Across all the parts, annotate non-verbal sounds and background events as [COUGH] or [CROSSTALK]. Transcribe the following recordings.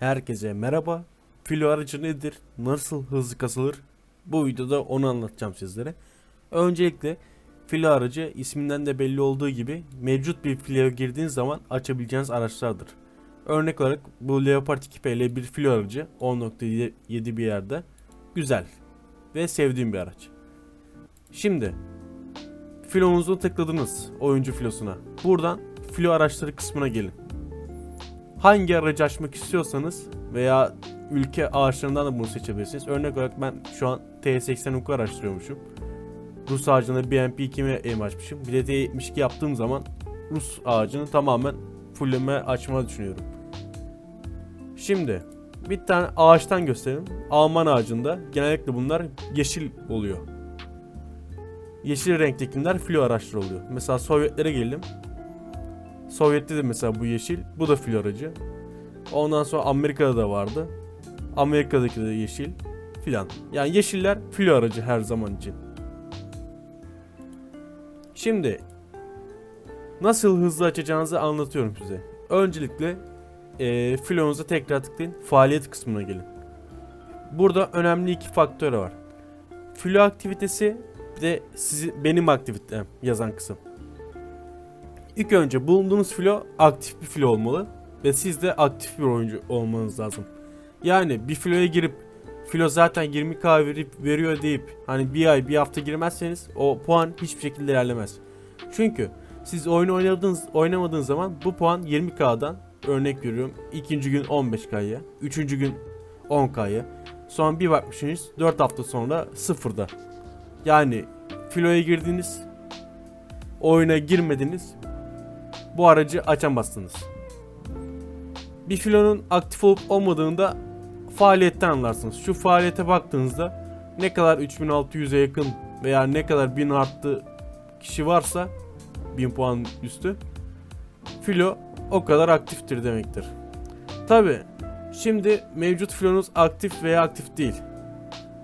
Herkese merhaba. Filo aracı nedir? Nasıl hızlı kasılır? Bu videoda onu anlatacağım sizlere. Öncelikle filo aracı isminden de belli olduğu gibi mevcut bir filoya girdiğiniz zaman açabileceğiniz araçlardır. Örnek olarak bu Leopard 2P bir filo aracı 10.7 bir yerde. Güzel ve sevdiğim bir araç. Şimdi filonuzu tıkladınız oyuncu filosuna. Buradan filo araçları kısmına gelin hangi aracı açmak istiyorsanız veya ülke ağaçlarından da bunu seçebilirsiniz. Örnek olarak ben şu an T80 Uk'u araştırıyormuşum. Rus ağacında BMP 2'mi aim açmışım. Bir de T72 yaptığım zaman Rus ağacını tamamen fulleme açmayı düşünüyorum. Şimdi bir tane ağaçtan göstereyim. Alman ağacında genellikle bunlar yeşil oluyor. Yeşil renktekiler filo araçları oluyor. Mesela Sovyetlere gelelim. Sovyet'te de mesela bu yeşil. Bu da fil aracı. Ondan sonra Amerika'da da vardı. Amerika'daki de yeşil filan. Yani yeşiller filo aracı her zaman için. Şimdi nasıl hızlı açacağınızı anlatıyorum size. Öncelikle e, filonuza tekrar tıklayın. Faaliyet kısmına gelin. Burada önemli iki faktör var. Filo aktivitesi bir de sizi, benim aktivitem yazan kısım. İlk önce bulunduğunuz filo aktif bir filo olmalı ve siz de aktif bir oyuncu olmanız lazım. Yani bir filoya girip filo zaten 20k verip veriyor deyip hani bir ay bir hafta girmezseniz o puan hiçbir şekilde ilerlemez. Çünkü siz oyunu oynadığınız oynamadığınız zaman bu puan 20k'dan örnek veriyorum ikinci gün 15k'ya, üçüncü gün 10k'ya. Sonra bir bakmışsınız 4 hafta sonra sıfırda. Yani filoya girdiniz oyuna girmediniz bu aracı açamazsınız. Bir filonun aktif olup olmadığında faaliyetten anlarsınız. Şu faaliyete baktığınızda ne kadar 3600'e yakın veya ne kadar 1000 arttı kişi varsa 1000 puan üstü filo o kadar aktiftir demektir. Tabi şimdi mevcut filonuz aktif veya aktif değil.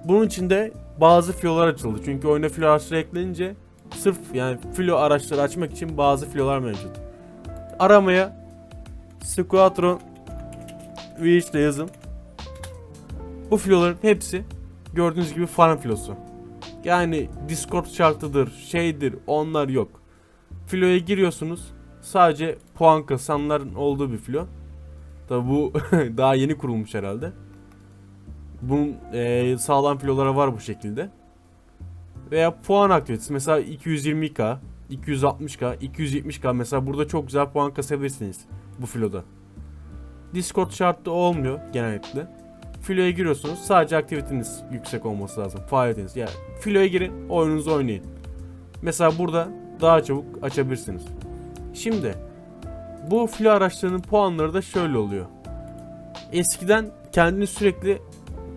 Bunun için de bazı filolar açıldı. Çünkü oyuna filo araçları eklenince sırf yani filo araçları açmak için bazı filolar mevcut aramaya Squatron VH ile yazın. Bu filoların hepsi gördüğünüz gibi farm filosu. Yani Discord şartıdır, şeydir, onlar yok. Filoya giriyorsunuz. Sadece puan kasanların olduğu bir filo. Tabi bu [LAUGHS] daha yeni kurulmuş herhalde. Bunun e, sağlam filolara var bu şekilde. Veya puan aktivitesi mesela 220k, 260k, 270k mesela burada çok güzel puan kasabilirsiniz bu filoda. Discord şartı olmuyor genellikle. Filoya giriyorsunuz sadece aktiviteniz yüksek olması lazım. Faaliyetiniz. Yani filoya girin oyununuzu oynayın. Mesela burada daha çabuk açabilirsiniz. Şimdi bu filo araçlarının puanları da şöyle oluyor. Eskiden kendiniz sürekli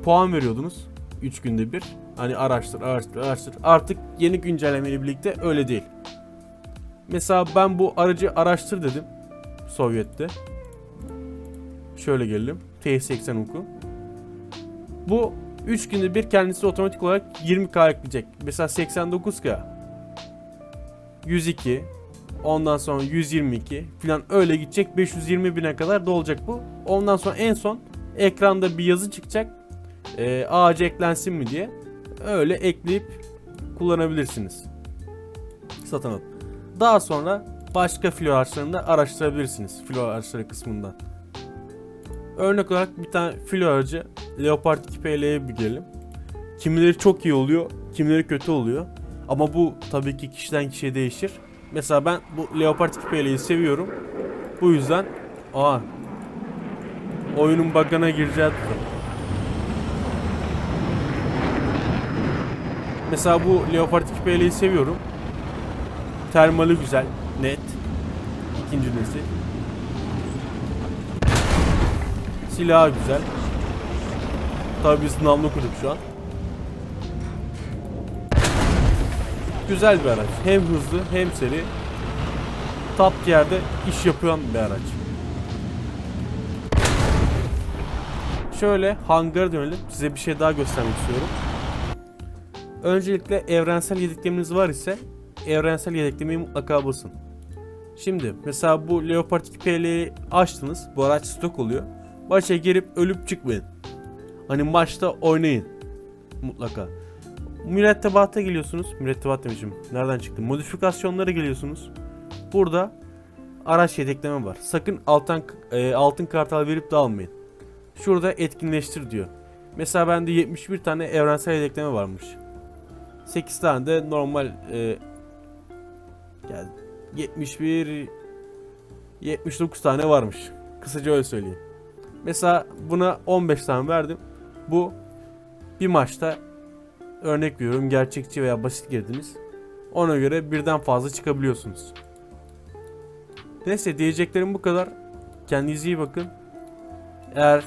puan veriyordunuz 3 günde bir. Hani araştır, araştır, araştır. Artık yeni güncellemeyle birlikte öyle değil. Mesela ben bu aracı araştır dedim. Sovyet'te. Şöyle gelelim. T80 Uku. Bu 3 günde bir kendisi otomatik olarak 20k ekleyecek. Mesela 89k. 102. Ondan sonra 122 falan öyle gidecek. 520 bine kadar dolacak bu. Ondan sonra en son ekranda bir yazı çıkacak. E, ağaca eklensin mi diye. Öyle ekleyip kullanabilirsiniz. Satın alın. Daha sonra başka filo araçlarını da araştırabilirsiniz filo araçları kısmından. Örnek olarak bir tane filo aracı Leopard 2PL'ye bir gelelim. Kimileri çok iyi oluyor, kimileri kötü oluyor. Ama bu tabii ki kişiden kişiye değişir. Mesela ben bu Leopard 2PL'yi seviyorum. Bu yüzden aa oyunun bug'ına gireceği tutar. Mesela bu Leopard 2PL'yi seviyorum. Termali güzel, net. İkinci nesil. Silahı güzel. Tabii biz namlu kurduk şu an. Güzel bir araç. Hem hızlı hem seri. Top yerde iş yapan bir araç. Şöyle hangara dönelim. Size bir şey daha göstermek istiyorum. Öncelikle evrensel yedeklemeniz var ise evrensel yedeklemeyi mutlaka basın. Şimdi mesela bu Leopard 2PL'yi açtınız. Bu araç stok oluyor. Maça girip ölüp çıkmayın. Hani maçta oynayın. Mutlaka. Mürettebat'a geliyorsunuz. Mürettebat demişim. Nereden çıktı? Modifikasyonlara geliyorsunuz. Burada araç yedekleme var. Sakın altın, e, altın kartal verip de almayın. Şurada etkinleştir diyor. Mesela bende 71 tane evrensel yedekleme varmış. 8 tane de normal e, yani 71 79 tane varmış. Kısaca öyle söyleyeyim. Mesela buna 15 tane verdim. Bu bir maçta örnek veriyorum gerçekçi veya basit girdiniz. Ona göre birden fazla çıkabiliyorsunuz. Neyse diyeceklerim bu kadar. Kendinize iyi bakın. Eğer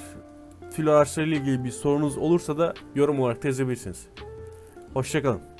filo araçlarıyla ilgili bir sorunuz olursa da yorum olarak da yazabilirsiniz. Hoşçakalın.